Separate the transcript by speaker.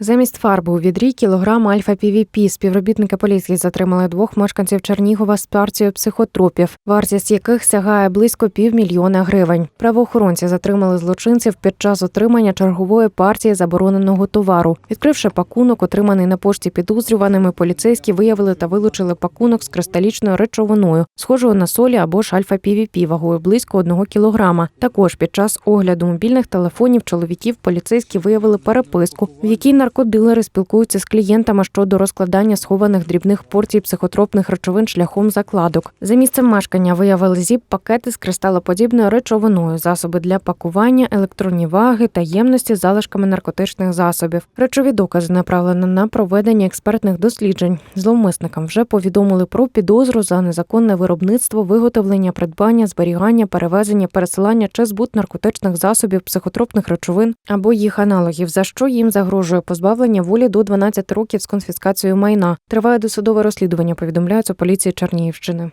Speaker 1: Замість фарби у відрі кілограм альфа півіпі співробітники поліції затримали двох мешканців Чернігова з партією психотропів, вартість яких сягає близько півмільйона гривень. Правоохоронці затримали злочинців під час отримання чергової партії забороненого товару. Відкривши пакунок, отриманий на пошті підозрюваними, поліцейські виявили та вилучили пакунок з кристалічною речовиною, схожою на солі або ж альфа півіпі вагою близько одного кілограма. Також під час огляду мобільних телефонів чоловіків поліцейські виявили переписку, в якій наркодилери спілкуються з клієнтами щодо розкладання схованих дрібних порцій психотропних речовин шляхом закладок. За місцем мешкання виявили зіп пакети з кристалоподібною речовиною, засоби для пакування, електронні ваги та ємності з залишками наркотичних засобів. Речові докази направлено на проведення експертних досліджень. Зловмисникам вже повідомили про підозру за незаконне виробництво, виготовлення, придбання, зберігання, перевезення, пересилання чи збут наркотичних засобів, психотропних речовин або їх аналогів, за що їм загрожує позбавлення волі до 12 років з конфіскацією майна. Триває досудове розслідування. Повідомляють поліції Чернігівщини.